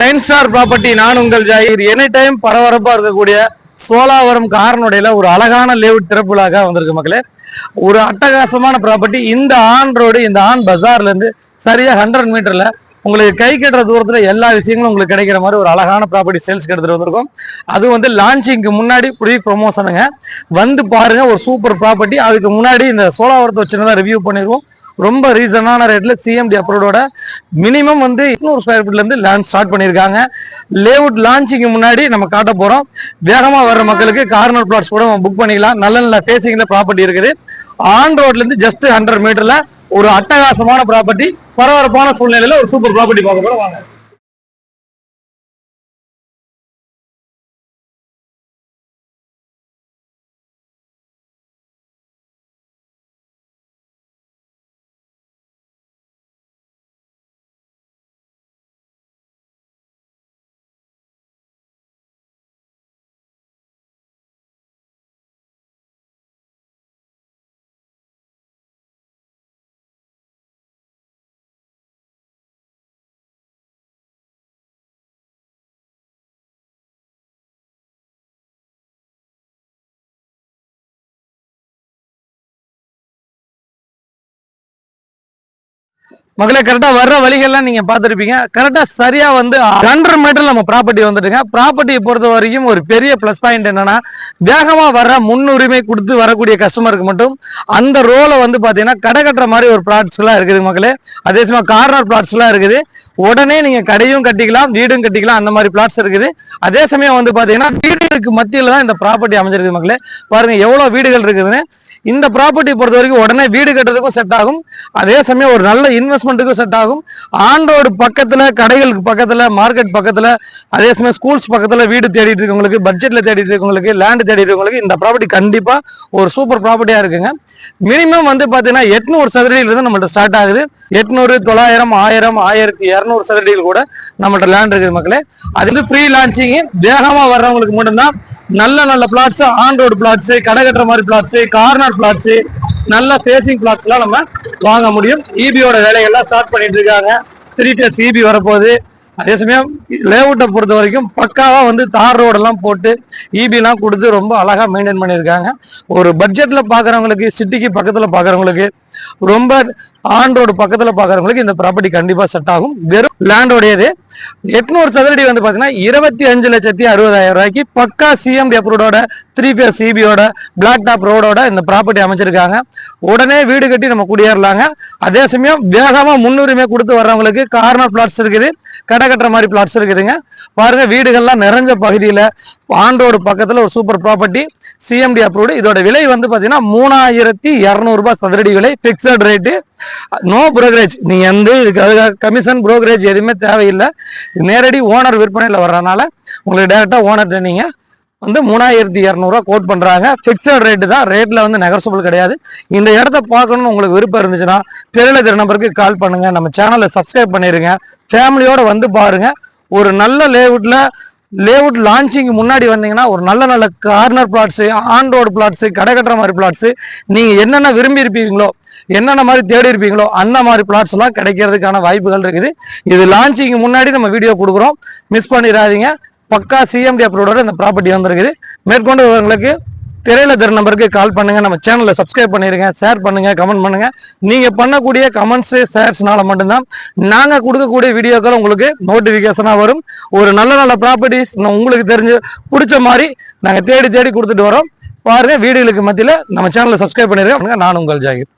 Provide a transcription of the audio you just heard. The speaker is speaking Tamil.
நைன் ஸ்டார் ப்ராப்பர்ட்டி நான் உங்கள் ஜாகிர். எனி டைம் பரபரப்பா இருக்கக்கூடிய சோலாவரம் காரனுடையில ஒரு அழகான லேவுட் திறப்புலாக வந்திருக்கு மக்களே. ஒரு அட்டகாசமான ப்ராப்பர்ட்டி இந்த ஆன் ரோடு இந்த ஆன் பஜார்ல இருந்து சரியா ஹண்ட்ரட் மீட்டர்ல உங்களுக்கு கை கட்டுற தூரத்துல எல்லா விஷயங்களும் உங்களுக்கு கிடைக்கிற மாதிரி ஒரு அழகான ப்ராப்பர்ட்டி சேல்ஸ்க்கு எடுத்துட்டு வந்திருக்கோம். அது வந்து லான்ச்சிங்க்கு முன்னாடி ப்ரீ ப்ரொமோஷனுங்க வந்து பாருங்க ஒரு சூப்பர் ப்ராப்பர்ட்டி அதுக்கு முன்னாடி இந்த சோலாவரத்தை வச்சுருந்தா ரிவ்யூ பண்ணிருக்கோம். ரொம்ப ரீசனான ரேட்ல சிஎம்டி அப்ரூவோட மினிமம் வந்து இன்னொரு ஸ்கொயர் ஃபீட்ல இருந்து லேண்ட் ஸ்டார்ட் பண்ணியிருக்காங்க. லேஅவுட் லான்ச்சிங்க்கு முன்னாடி நம்ம காட்ட போறோம். வேகமா வர்ற மக்களுக்கு கார்னர் பிளாட்ஸ் கூட புக் பண்ணிக்கலாம். நல்ல நல்ல பேசிங்ல ப்ராப்பர்ட்டி இருக்குது. ஆன் ரோட்ல இருந்து ஜஸ்ட் ஹண்ட்ரட் மீட்டர்ல ஒரு அட்டகாசமான ப்ராப்பர்ட்டி பரபரப்பான சூழ்நிலையில ஒரு சூப்பர் ப்ராப்பர்ட்டி பார்க்க போறோம். வாங்க. மகளே கரெக்டா வர்ற வழிகள்லாம் நீங்க பார்த்துருப்பீங்க. கரெக்டா சரியா வந்து ஹண்ட்ரட் மீட்டர் நம்ம ப்ராப்பர்ட்டி வந்துட்டுங்க. ப்ராப்பர்ட்டியை பொறுத்த வரைக்கும் ஒரு பெரிய ப்ளஸ் பாயிண்ட் என்னன்னா வேகமா வர்ற முன்னுரிமை கொடுத்து வரக்கூடிய கஸ்டமருக்கு மட்டும் அந்த ரோலை வந்து பாத்தீங்கன்னா கடை கட்டுற மாதிரி ஒரு பிளாட்ஸ் எல்லாம் இருக்குது மக்களே அதே சமயம் கார்னர் பிளாட்ஸ் எல்லாம் இருக்குது. உடனே நீங்க கடையும் கட்டிக்கலாம் வீடும் கட்டிக்கலாம் அந்த மாதிரி பிளாட்ஸ் இருக்குது. அதே சமயம் வந்து பாத்தீங்கன்னா வீடுகளுக்கு மத்தியில தான் இந்த ப்ராப்பர்ட்டி அமைஞ்சிருக்கு மக்களே பாருங்க எவ்வளவு வீடுகள் இருக்குதுன்னு. இந்த ப்ராப்பர்ட்டி பொறுத்த வரைக்கும் உடனே வீடு கட்டுறதுக்கும் செட் ஆகும். அதே சமயம் ஒரு நல்ல இன்வெஸ்ட்மெண்ட் இன்வெஸ்ட்மெண்ட்டுக்கும் செட் ஆகும். ஆண்டோடு பக்கத்துல கடைகளுக்கு பக்கத்துல மார்க்கெட் பக்கத்துல அதே சமயம் ஸ்கூல்ஸ் பக்கத்துல வீடு தேடிட்டு இருக்கவங்களுக்கு பட்ஜெட்ல தேடிட்டு இருக்கவங்களுக்கு லேண்ட் தேடிட்டு இருக்கவங்களுக்கு இந்த ப்ராப்பர்ட்டி கண்டிப்பா ஒரு சூப்பர் ப்ராப்பர்ட்டியாக இருக்குங்க. மினிமம் வந்து பாத்தீங்கன்னா எட்நூறு சதுரடியிலிருந்து நம்மள்ட்ட ஸ்டார்ட் ஆகுது. எட்நூறு தொள்ளாயிரம் ஆயிரம் ஆயிரத்தி இரநூறு சதுரடியில் கூட நம்மள்ட்ட லேண்ட் இருக்குது மக்களே. அது வந்து ஃப்ரீ லான்ச்சிங் வேகமாக வர்றவங்களுக்கு மட்டும்தான் நல்ல நல்ல பிளாட்ஸ் ஆன் ரோடு பிளாட்ஸ் கடை கட்டுற மாதிரி பிளாட்ஸ் கார்னர் பிளாட்ஸ் நல்ல ஃபேசிங் பிளாட்ஸ் எல்லாம் நம்ம வாங்க முடியும். இபியோட வேலைகள்லாம் ஸ்டார்ட் பண்ணிட்டு இருக்காங்க. த்ரீ டேஸ் இபி வரப்போகுது. அதே சமயம் லேஅவுட்டை பொறுத்த வரைக்கும் பக்காவா வந்து தார் ரோடெல்லாம் போட்டு இபிலாம் எல்லாம் கொடுத்து ரொம்ப அழகா மெயின்டைன் பண்ணியிருக்காங்க. ஒரு பட்ஜெட்ல பாக்குறவங்களுக்கு சிட்டிக்கு பக்கத்துல பாக்குறவங்களுக்கு ரொம்ப ஆன் ரோடு பக்கத்துல பாக்குறவங்களுக்கு இந்த ப்ராப்பர்ட்டி கண்டிப்பா செட் ஆகும். வெறும் லேண்டோடையது எட்நூறு சதுரடி வந்து பாத்தீங்கன்னா இருபத்தி அஞ்சு லட்சத்தி அறுபதாயிரம் ரூபாய்க்கு பக்கா சிஎம்டி அப்ரூவோட த்ரீ பிஎஸ் சிபியோட பிளாக் டாப் ரோடோட இந்த ப்ராப்பர்ட்டி அமைச்சிருக்காங்க. உடனே வீடு கட்டி நம்ம குடியேறலாங்க. அதே சமயம் வேகமாக முன்னுரிமை கொடுத்து வர்றவங்களுக்கு கார்னர் பிளாட்ஸ் இருக்குது. கடை கட்டுற மாதிரி பிளாட்ஸ் இருக்குதுங்க. பாருங்க வீடுகள்லாம் நிறைஞ்ச பகுதியில ஆன் ரோடு பக்கத்துல ஒரு சூப்பர் ப்ராப்பர்ட்டி சிஎம்டி அப்ரூவ்டு இதோட விலை வந்து பார்த்தீங்கன்னா மூணாயிரத்தி இரநூறுபா சதுரடி விலை. ஃபிக்ஸட் ரேட்டு நோ ப்ரோக்ரேஜ் நீங்கள் வந்து இதுக்கு கமிஷன் ப்ரோக்ரேஜ் எதுவுமே தேவையில்லை. நேரடி ஓனர் விற்பனையில் வர்றதுனால உங்களுக்கு டேரெக்டாக ஓனர்கிட்ட நீங்கள் வந்து மூணாயிரத்தி இரநூறுவா கோட் பண்ணுறாங்க ஃபிக்ஸட் ரேட்டு தான் ரேட்டில் வந்து நெகர்சபிள் கிடையாது. இந்த இடத்த பார்க்கணும்னு உங்களுக்கு விருப்பம் இருந்துச்சுன்னா தெரியல திரு நம்பருக்கு கால் பண்ணுங்கள் நம்ம சேனலை சப்ஸ்கிரைப் பண்ணிடுங்க ஃபேமிலியோடு வந்து பாருங்கள் ஒரு நல்ல லேவுட்டில் லேவுட் லான்ச்சிங் முன்னாடி வந்தீங்கன்னா ஒரு நல்ல நல்ல corner plots on road plots கடை கட்டுற மாதிரி பிளாட்ஸு நீங்கள் என்னென்ன விரும்பி இருப்பீங்களோ என்னென்ன மாதிரி தேடி இருப்பீங்களோ அந்த மாதிரி பிளாட்ஸ்லாம் கிடைக்கிறதுக்கான வாய்ப்புகள் இருக்குது. இது லான்ச்சிங் முன்னாடி நம்ம வீடியோ கொடுக்குறோம். மிஸ் பண்ணிடாதீங்க. பக்கா சிஎம்டி அப்ரோடோட இந்த ப்ராப்பர்ட்டி வந்திருக்குது. மேற்கொண்டு உங்களுக்கு திரையில தர நம்பருக்கு கால் பண்ணுங்க. நம்ம சேனலை சப்ஸ்கிரைப் பண்ணிருங்க. ஷேர் பண்ணுங்க. கமெண்ட் பண்ணுங்க. நீங்க பண்ணக்கூடிய கமெண்ட்ஸ் ஷேர்ஸ்னால மட்டும்தான் நாங்க கொடுக்கக்கூடிய வீடியோக்கள் உங்களுக்கு நோட்டிபிகேஷனா வரும். ஒரு நல்ல நல்ல ப்ராப்பர்ட்டிஸ் உங்களுக்கு தெரிஞ்சு பிடிச்ச மாதிரி நாங்க தேடி தேடி கொடுத்துட்டு வரோம். பாருங்க வீடுகளுக்கு மத்தியில நம்ம சேனலை சப்ஸ்கிரைப் பண்ணிருக்கேன் நான் உங்கள் ஜாகிர்.